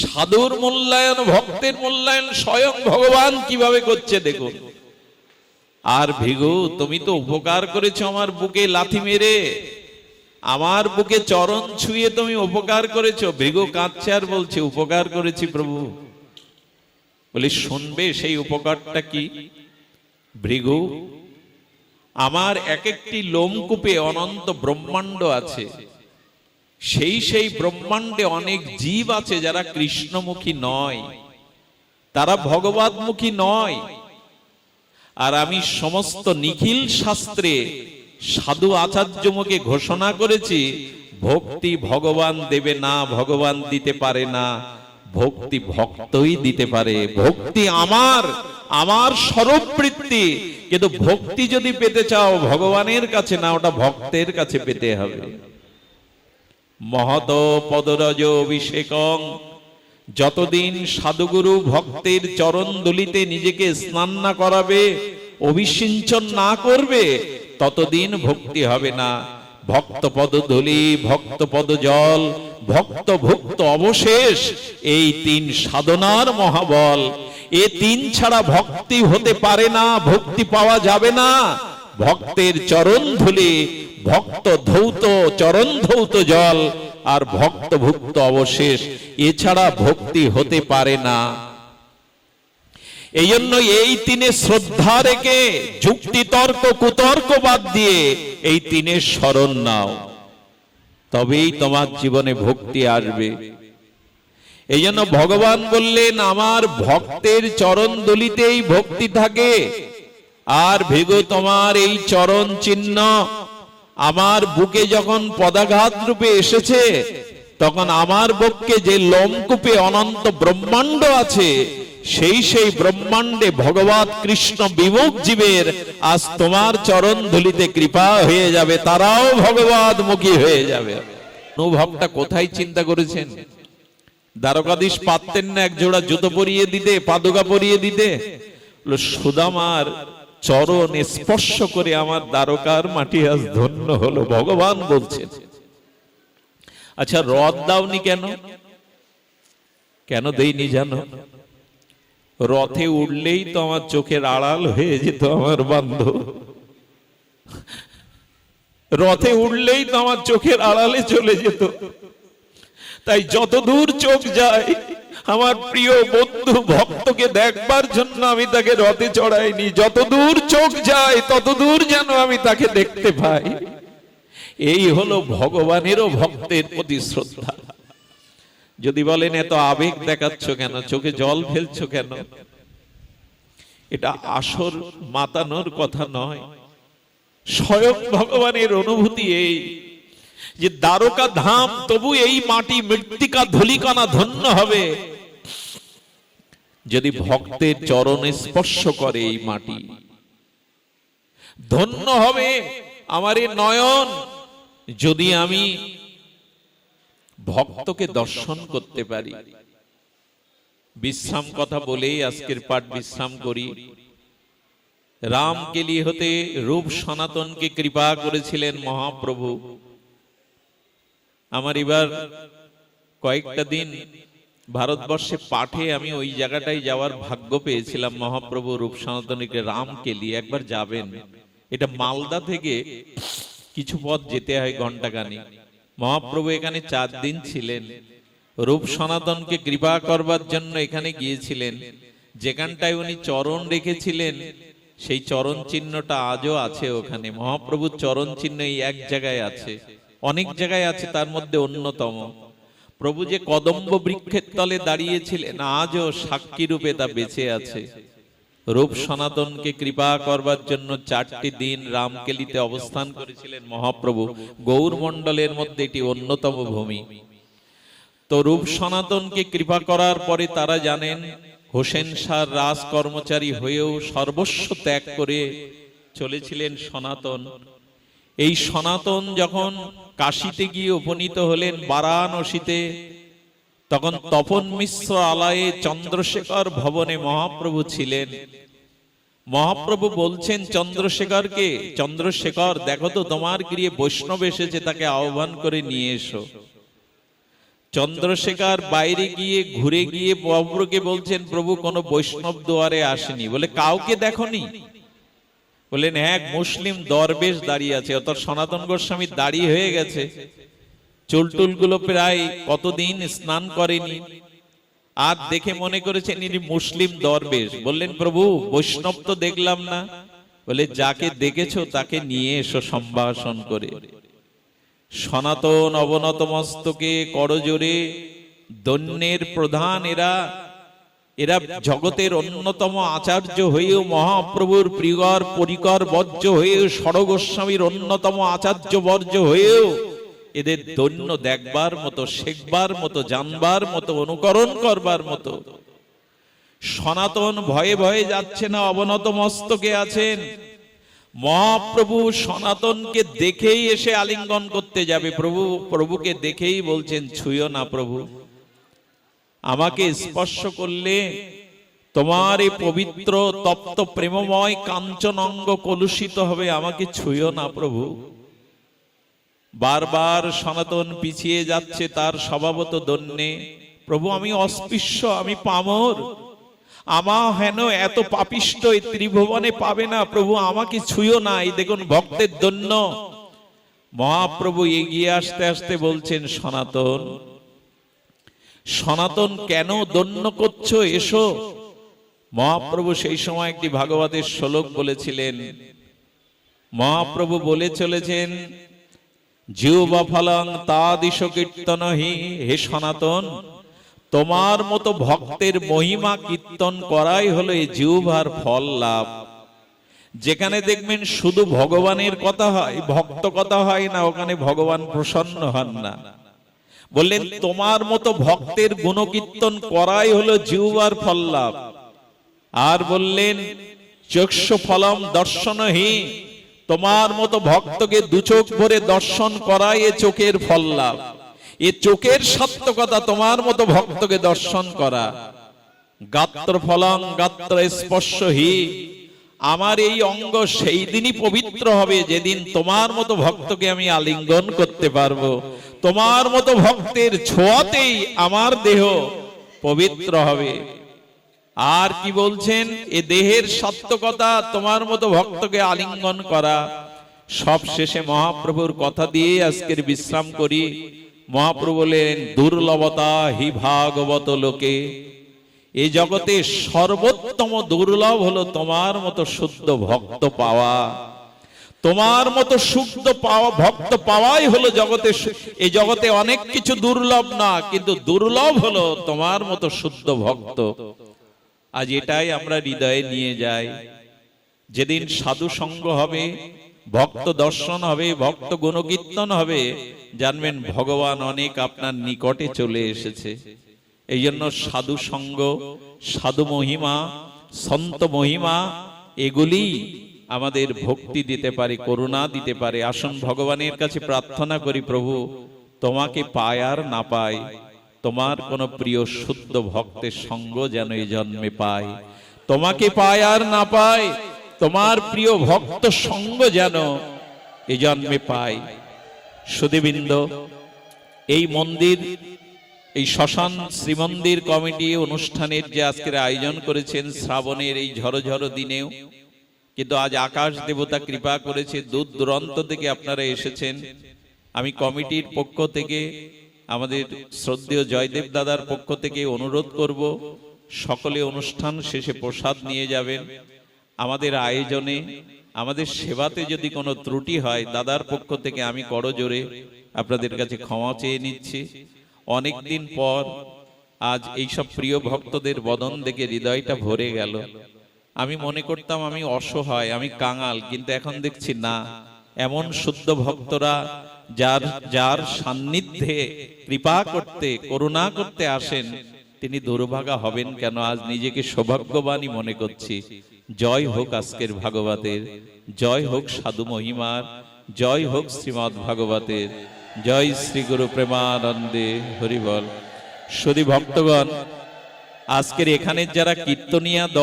সাধুর মূল্যায়ন, ভক্তের মূল্যায়ন স্বয়ং ভগবান কীভাবে করছে দেখুন। আর ভিগু, তুমি তো উপকার করেছ আমার বুকে লাথি মেরে। আমার বুকে চরণ ছুঁয়ে তুমি উপকার করেছ। ভৃগু কাঁদছে আর বলছে, উপকার করেছি প্রভু। বলি, শুনবে সেই উপকারটা কি? ভৃগু, আমার এক একটি লোমকূপে অনন্ত ব্রহ্মাণ্ড আছে। সেই সেই ব্রহ্মাণ্ডে অনেক জীব আছে যারা কৃষ্ণমুখী নয়। তারা ভগবতমুখী নয়। আর আমি সমস্ত নিখিল শাস্ত্রে সাধু আচার্য মুখে ঘোষণা করেছি, ভক্তি ভগবান দেবে না, ভগবান দিতে পারে না, ভক্তি ভক্তই দিতে পারে। ভক্তি আমার আমার স্বরূপবৃত্তি কিন্তু ভক্তি যদি পেতে চাও, ভগবানের কাছে না, ওটা ভক্তের কাছে পেতে হবে। মহত পদরজ অভিষেকং। যতদিন সাধুগুরু ভক্তের চরণ দলিতে নিজেকে স্নান না করাবে, অভিসিঞ্চন না করবে, ততদিন ভক্তি হবে না। ভক্ত পদ ধলি ভক্ত জল ভক্ত ভক্ত অবশেষ, এই তিন সাধনার মহাবল। এ তিন ছাড়া ভক্তি হতে পারে না, ভক্তি পাওয়া যাবে না। ভক্তের চরণ ধুলি ভক্ত ধৌত, চরণ ধৌত জল, আর ভক্ত ভুক্ত অবশেষ এছাড়া ভক্তি হতে পারে না। এই জন্য এই তিনে শ্রদ্ধা রেখে, যুক্তি, তর্ক, কুতর্ক বাদ দিয়ে এই তিনের স্মরণ নাও। তবেই তোমার জীবনে ভক্তি আসবে। এই জন্য ভগবান বললেন, আমার ভক্তের চরণ দলিতেই ভক্তি থাকে। আর ভেগো তোমার এই চরণ চিহ্ন আমার বুকে যখন পদাঘাত রূপে এসেছে, তখন আমার বক্ষে যে লোমকূপে অনন্ত ব্রহ্মাণ্ড আছে, সেই সেই ব্রহ্মাণ্ডে ভগবান কৃষ্ণ বিমুখ জীবের আজ তোমার চরণ ধুলিতে কৃপা হয়ে যাবে, তারাও ভগবান মুখী হয়ে যাবে। অনুভবটা কোথায় চিন্তা করেছেন? দ্বারকাধীশ পারতেন না এক জোড়া জুতো পরিয়ে দিতে, পাদুকা পরিয়ে দিতে সুদামার চরণ স্পর্শ করে আমার দ্বারকার মাটি আজ ধন্য হলো, ভগবান বলছেন। আচ্ছা রথ দাওনি কেন? কেন দেইনি জানো? রথে উঠলেই তো আমার চোখের আড়াল হয়ে যেত আমার বান্ধব। রথে উঠলেই তো আমার চোখের আড়ালে চলে যেত। তাই যত দূর চোখ যায় আমার প্রিয় বন্ধু, ভক্তকে দেখবার জন্য আমি তাকে রথে চড়াইনি। যত দূর চোখ যায় তত দূর যেন আমি তাকে দেখতে পাই। এই হলো ভগবানেরও ভক্তের প্রতি শ্রদ্ধা। যদি বলেন, এত আবেগ দেখাচ্ছ কেন? চোখে জল ফেলছো কেন? এটা আসর মাতানোর কথা নয়। স্বয়ং ভগবানের অনুভূতি এই যে দ্বারকা ধাম, তবু এই মাটি মৃত্তিকা ধলিকণা ধন্য হবে। যদি ভক্তের চরণে স্পর্শ করে এই মাটি। ধন্য হবে আমার এই নয়ন, যদি আমি ভক্তকে দর্শন করতে পারি। বিশ্রাম কথা বলেই আজকের পাঠ বিশ্রাম করি। রামকেলি হতে রূপ সনাতনকে কৃপা করেছিলেন মহাপ্রভু। আমার এবার কয়েকটা দিন ভারতবর্ষে পাঠে আমি ওই জায়গাটায় যাওয়ার ভাগ্য পেয়েছিলাম। মহাপ্রভু রূপ সনাতনীকে রামকেলি একবার যাবেন। এটা মালদা থেকে কিছু পথ যেতে হয় ঘন্টাখানি মহাপ্রভু এখানে চার দিন ছিলেন। রূপ সনাতনকে কৃপা করবার জন্য এখানে গিয়েছিলেন। যেখানটায় উনি চরণ রেখেছিলেন, সেই চরণ চিহ্নটা আজও আছে ওখানে। মহাপ্রভুর চরণ চিহ্ন এই এক জায়গায় আছে। অনেক জায়গায় আছে, তার মধ্যে অন্যতম। প্রভু যে কদম্ব বৃক্ষের তলে দাঁড়িয়েছিলেন আজও সাক্ষী রূপে তা বেঁচে আছে। রূপ সনাতনকে কৃপা করবার জন্য চারটি দিন রামকেলিতে অবস্থান করেছিলেন মহাপ্রভু। গৌর মণ্ডলের মধ্যে এটি অন্যতম ভূমি। তো রূপ সনাতনকে কৃপা করার পরে তারা জানেন হোসেন শাহ রাজ কর্মচারী হয়েও সর্বস্ব ত্যাগ করে চলেছিলেন সনাতন। এই সনাতন যখন কাশিতে গিয়ে উপনীত হলেন বারাণসীতে, তখন তপন মিশ্র আলায়ে চন্দ্রশেখর ভবনে মহাপ্রভু ছিলেন। মহাপ্রভু বলছেন, চন্দ্রশেখরকে, চন্দ্রশেখর, দেখো তো তোমার গৃহে বৈষ্ণব এসেছে, তাকে আহ্বান করে নিয়ে এসো। চন্দ্রশেখর বাইরে গিয়ে ঘুরে গিয়ে মহাপ্রভুকে বলছেন, প্রভু, কোন বৈষ্ণব দুয়ারে আসেনি। বলে, কাউকে দেখনি? বললেন হ্যাঁ এক মুসলিম দরবেশ দাঁড়িয়ে আছে, অর্থাৎ সনাতন গোস্বামী দাঁড়িয়ে হয়ে গেছে। চুলটুলগুলো প্রায় কতদিন স্নান করেনি। আর দেখে মনে করেছেন ইনি মুসলিম দরবেশ। বললেন, প্রভু, বৈষ্ণব তো দেখলাম না। বলে, যাকে দেখেছ তাকে নিয়ে এসো সম্ভাষণ করে। সনাতন অবনত মস্তকে করজোরে দৈন্যের প্রধান এরা এরা জগতের অন্যতম আচার্য হয়েও মহাপ্রভুর প্রিয়র পরিকর বর্জ্য হয়েও সরগোস্বামীর অন্যতম আচার্য বর্জ্য হয়েও এদের দৈন্য দেখবার মতো, শেখবার মতো, জানবার মতো, অনুকরণ করবার মতো। সনাতন ভয়ে ভয়ে যাচ্ছে না, অবনত মস্তকে আছেন। মহাপ্রভু সনাতনকে দেখেই এসে আলিঙ্গন করতে যাবে। প্রভু, প্রভুকে দেখেই বলছেন, ছুঁয়ো না প্রভু। আমাকে স্পর্শ করলে তোমার এই পবিত্র তপ্ত প্রেমময় কাঞ্চন অঙ্গ কলুষিত হবে আমাকে ছুঁয়ো না প্রভু। বারবার সনাতন পিছিয়ে যাচ্ছে তার স্বভাবত দন্যে। প্রভু আমি অস্পৃশ্য আমি পামর। আমা হেন এত পাপিষ্ট এই ত্রিভুবনে পাবে না প্রভু আমাকে ছুঁয়ো না। এই দেখুন ভক্তের দন্য। মহাপ্রভু এগিয়ে আসতে আসতে বলছেন সনাতন। সনাতন কেন দন্য করছ এসো? মহাপ্রভু সেই সময় একটি ভাগবতের শ্লোক বলেছিলেন, মহাপ্রভু বলে চলেছেন জিহ্বা ফলং তাদিশ কীর্তন হি হে সনাতন, তোমার মতো ভক্তের মহিমা কীর্তন করাই হলো এই জিহ্বার ফল লাভ। যেখানে দেখবেন শুধু ভগবানের কথা হয়, ভক্ত কথা হয় না, ওখানে ভগবান প্রসন্ন হন না। বললেন, তোমার মতো ভক্তের গুণকীর্তন করাই হলো জিহ্বার ফল লাভ আর বললেন, চক্ষু ফলম দর্শনহী তোমার মতো ভক্তকে দু চোখ ভরে দর্শন করাই এ চোখের ফল লাভ এ চোখের সত্য কথা তোমার মতো ভক্তকে দর্শন করা। গাত্র ফলং গাত্র স্পর্শহী আমার এই অঙ্গ সেই দিনই পবিত্র হবে যেদিন তোমার মতো ভক্তকে আমি আলিঙ্গন করতে পারব। তোমার মতো ভক্তের ছোঁয়াতেই আমার দেহ পবিত্র হবে। আর কি বলছেন? এ দেহের সত্যকতা তোমার মতো ভক্তকে আলিঙ্গন করা। সব শেষে মহাপ্রভুর কথা দিয়ে আজকের বিশ্রাম করি। মহাপ্রভু বলেন দুর্লভতা হি ভাগবত লোকে। এই জগতে সর্বোত্তম দুর্লভ হলো তোমার মতো শুদ্ধ ভক্ত পাওয়া। তোমার মতো শুদ্ধ পাওয়া, ভক্ত পাওয়াই হলো জগতে এই জগতে অনেক কিছু দুর্লভ না, কিন্তু দুর্লভ হলো তোমার মতো শুদ্ধ ভক্ত। আজ এটাই আমরা হৃদয়ে নিয়ে যাই। যেদিন সাধু সঙ্গ হবে, ভক্ত দর্শন হবে, ভক্ত গুণকীর্তন হবে, জানবেন ভগবান অনেক আপনার নিকটে চলে এসেছে। এই জন্য সাধু সঙ্গ, সাধু মহিমা, সন্ত মহিমা, এগুলি আমাদের ভক্তি দিতে পারে, করুণা দিতে পারে। আসুন ভগবানের কাছে প্রার্থনা করি, প্রভু, তোমাকে পায় আর না পায়। তোমার কোন প্রিয় শুদ্ধ ভক্তের সঙ্গ যেন এই জন্মে পায়। তোমাকে পায় আর না পায়, তোমার প্রিয় ভক্ত সঙ্গ যেন এই জন্মে পায়। সুদীবৃন্দ এই মন্দির এই শ্মশান শ্রীমন্দির কমিটি অনুষ্ঠানের যে আজকের আয়োজন করেছেন শ্রাবণের এই ঝড়ো দিনেও, কিন্তু আজ আকাশ দেবতা কৃপা করেছে, দূর দূরান্ত থেকে আপনারা এসেছেন। আমি কমিটির পক্ষ থেকে, আমাদের শ্রদ্ধেয় জয়দেব দাদার পক্ষ থেকে অনুরোধ করব, সকলে অনুষ্ঠান শেষে প্রসাদ নিয়ে যাবেন। আমাদের আয়োজনে, আমাদের সেবাতে যদি কোনো ত্রুটি হয়, দাদার পক্ষ থেকে আমি করজোরে আপনাদের কাছে ক্ষমা চেয়ে নিচ্ছি। অনেক দিন পর আজ এইসব প্রিয় ভক্তদের বদন দেখে হৃদয়টা ভরে গেল। আমি মনে করতাম আমি অসহায়, আমি কাঙাল, কিন্তু এখন দেখছি না। এমন শুদ্ধ ভক্তরা যার যার সান্নিধ্যে কৃপা করতে, করুণা করতে আসেন, তিনি দুর্ভাগা হবেন কেন? আজ নিজেকে সৌভাগ্যবানই মনে করছি। জয় হোক আজকের ভাগবতের, জয় হোক সাধু মহিমার, জয় হোক শ্রীমৎ ভাগবতের। জয় শ্রী গুরু প্রেমানন্দে হরিবল। সুদী ভক্তগণ আজকের এখানে যারা কীর্তনিয়া দল